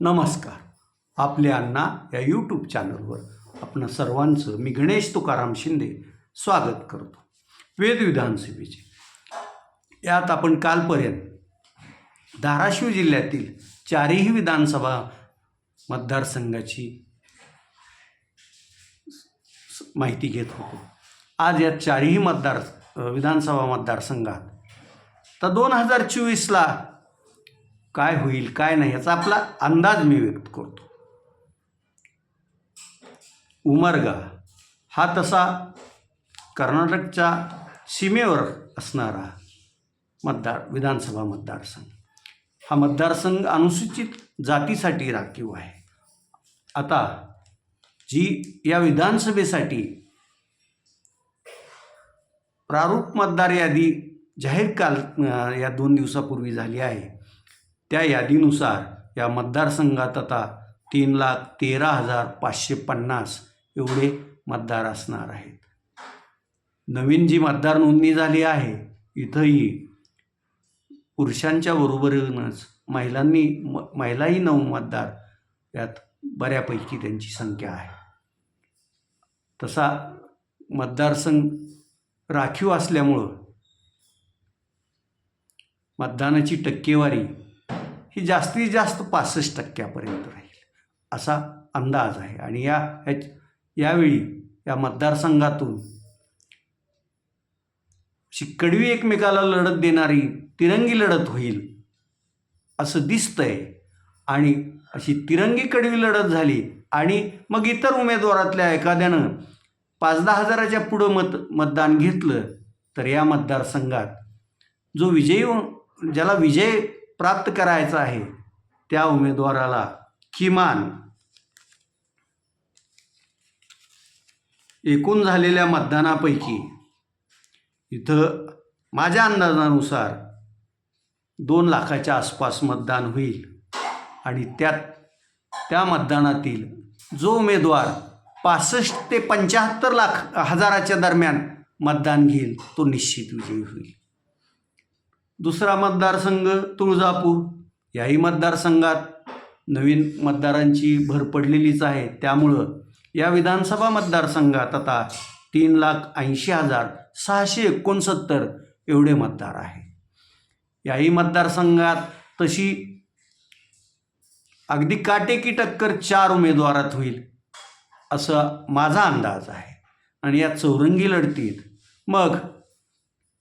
नमस्कार. आपले अण्णा या यूट्यूब चॅनलवर आपण सर्वांचं मी गणेश तुकाराम शिंदे स्वागत करतो. वेद विधानसभेचे यात आपण कालपर्यंत धाराशिव जिल्ह्यातील चारही विधानसभा मतदारसंघाची माहिती घेत होतो. आज या चारही मतदार विधानसभा मतदारसंघात. तर दोन हजार चोवीसला काय होईल काय नाही याचा आपला अंदाज मी व्यक्त करतो. उमरगा हा तसा कर्नाटकच्या सीमेवर असणारा मतदार विधानसभा मतदारसंघ. हा मतदारसंघ अनुसूचित जातीसाठी राखीव आहे. आता जी या विधानसभेसाठी प्रारूप मतदार यादी जाहीर काल या दोन दिवसापूर्वी झाली आहे त्या यादीनुसार या मतदारसंघात आता तीन लाख तेरा हजार पाचशे पन्नास एवढे मतदार असणार आहेत. नवीन जी मतदार नोंदणी झाली आहे इथंही पुरुषांच्या बरोबरीनंच महिलांनी म महिलाही नऊ मतदार यात बऱ्यापैकी त्यांची संख्या आहे. तसा मतदारसंघ राखीव असल्यामुळं मतदानाची टक्केवारी ही जास्तीत जास्त पासष्ट टक्क्यापर्यंत राहील. असा अंदाज आहे. आणि या ह्याच यावेळी या मतदारसंघातून कडवी एकमेकाला लढत देणारी तिरंगी लढत होईल असं दिसतंय. आणि अशी तिरंगी कडवी लढत झाली आणि मग इतर उमेदवारातल्या एखाद्यानं पाच दहा हजाराच्या पुढं मत मतदान घेतलं तर या मतदारसंघात जो विजयी ज्याला विजय प्राप्त करायचा आहे त्या उमेदवाराला किमान एकूण झालेल्या मतदानापैकी इथं माझ्या अंदाजानुसार दोन लाखाच्या आसपास मतदान होईल. आणि त्यात त्या मतदानातील जो उमेदवार पासष्ट ते पंच्याहत्तर लाख हजाराच्या दरम्यान मतदान घेईल तो निश्चित विजयी होईल. दुसरा मतदारसंघ तुळजापूर. याही मतदारसंघात नवीन मतदारांची भर पडलेलीच आहे. त्यामुळं या विधानसभा मतदारसंघात आता तीन लाख ऐंशी हजार सहाशे एकोणसत्तर एवढे मतदार आहे. याही मतदारसंघात तशी अगदी काटेकी टक्कर चार उमेदवारात होईल असं माझा अंदाज आहे. आणि या चौरंगी लढतीत मग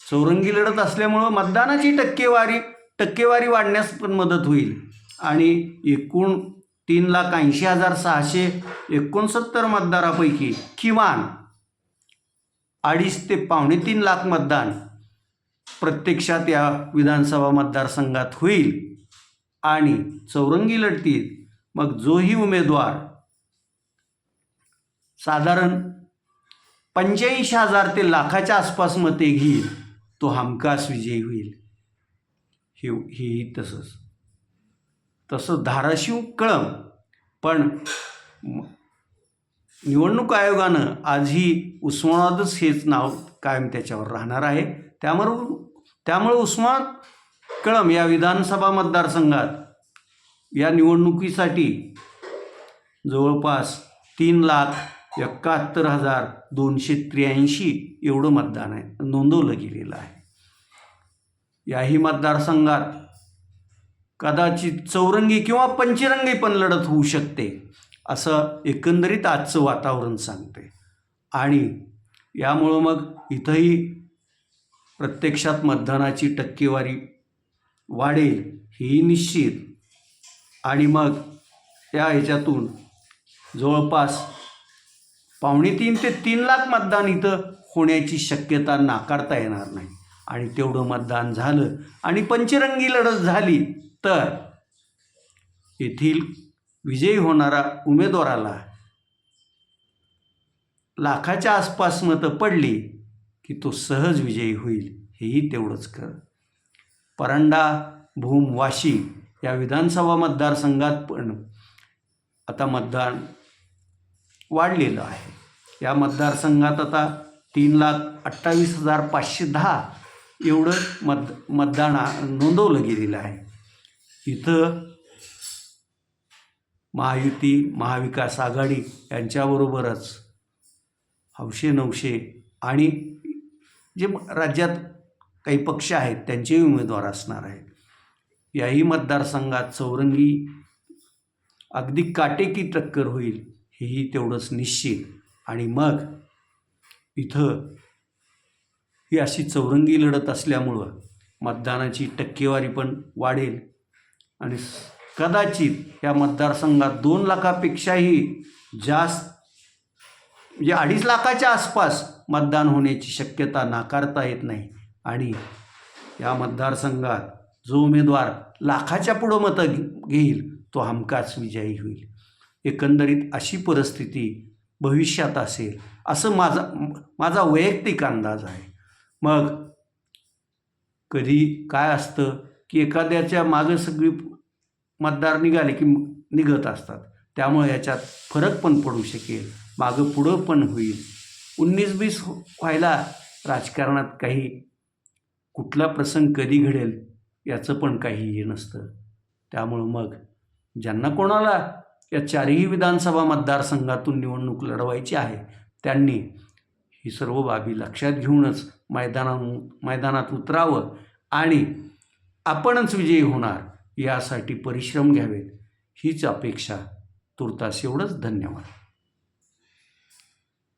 चौरंगी लढत असल्यामुळं मतदानाची टक्केवारी टक्केवारी वाढण्यास पण मदत होईल. आणि एकूण तीन लाख ऐंशी हजार सहाशे एकोणसत्तर मतदारापैकी किमान अडीच ते पावणे तीन लाख मतदान प्रत्यक्षात या विधानसभा मतदारसंघात होईल. आणि चौरंगी लढतीत मग जोही उमेदवार साधारण पंच्याऐंशी हजार ते लाखाच्या आसपास मते घेईल. तो हमखास विजयी होईल. हे हेही तसंच. तसं धाराशिव कळम पण निवडणूक आयोगानं आजही उस्मानाबादच हेच नाव कायम त्याच्यावर राहणार आहे. त्यामुळं त्यामुळे उस्मान कळम या विधानसभा मतदारसंघात या निवडणुकीसाठी जवळपास तीन लाख एकाहत्तर हजार दोनशे त्र्याऐंशी एवढं मतदान आहे. नोंदवलं गेलेलं आहे. याही मतदारसंघात कदाचित चौरंगी किंवा पंचरंगी पण लढत होऊ शकते असं एकंदरीत आजचं वातावरण सांगते. आणि यामुळं मग इथंही प्रत्यक्षात मतदानाची टक्केवारी वाढेल ही निश्चित. आणि मग या ह्याच्यातून जवळपास पावणे तीन ते तीन लाख मतदान इथं होण्याची शक्यता नाकारता येणार नाही. आणि तेवढं मतदान झालं आणि पंचरंगी लढत झाली तर येथील विजयी होणारा उमेदवाराला लाखाच्या आसपास मतं पडली की तो सहज विजयी होईल हेही तेवढंच कर परांडा भूम वाशी या विधानसभा मतदारसंघात पण आता मतदान वाढलेलं आहे. या मतदारसंघात आता तीन लाख अठ्ठावीस हजार पाचशे दहा एवढं मत मतदान नोंदवलं गेलेलं आहे. इथं महायुती महाविकास आघाडी यांच्याबरोबरच हौशे नवशे आणि जे राज्यात काही पक्ष आहेत त्यांचेही उमेदवार असणार आहेत. याही मतदारसंघात चौरंगी अगदी काटेकी टक्कर होईल हेही तेवढंच निश्चित. आणि मग इथं ही अशी चौरंगी लढत असल्यामुळं मतदानाची टक्केवारी पण वाढेल. आणि कदाचित या मतदारसंघात दोन लाखापेक्षाही जास्त म्हणजे अडीच लाखाच्या आसपास मतदान होण्याची शक्यता नाकारता येत नाही. आणि या मतदारसंघात जो उमेदवार लाखाच्या पुढं मतं घे- घेईल तो हमखास विजयी होईल. एकंदरीत अशी परिस्थिती भविष्यात असेल असं माझा माझा वैयक्तिक अंदाज आहे. मग कधी काय असतं की एखाद्याच्या मागं सगळी मतदार निघाले की निघत असतात. त्यामुळे याच्यात फरक पण पडू शकेल मागं पुढं पण होईल. उन्नीस बीस हो, व्हायला राजकारणात काही कुठला प्रसंग कधी घडेल याचं पण काही हे नसतं. त्यामुळं मग ज्यांना कोणाला या चारही विधानसभा मतदारसंघातून निवडणूक लढवायची आहे. त्यांनी ही सर्व बाबी लक्षात घेऊनच मैदाना मैदानात उतरावं आणि आपणच विजयी होणार यासाठी परिश्रम घ्यावेत. हीच अपेक्षा तुर्तास एवढंच. धन्यवाद.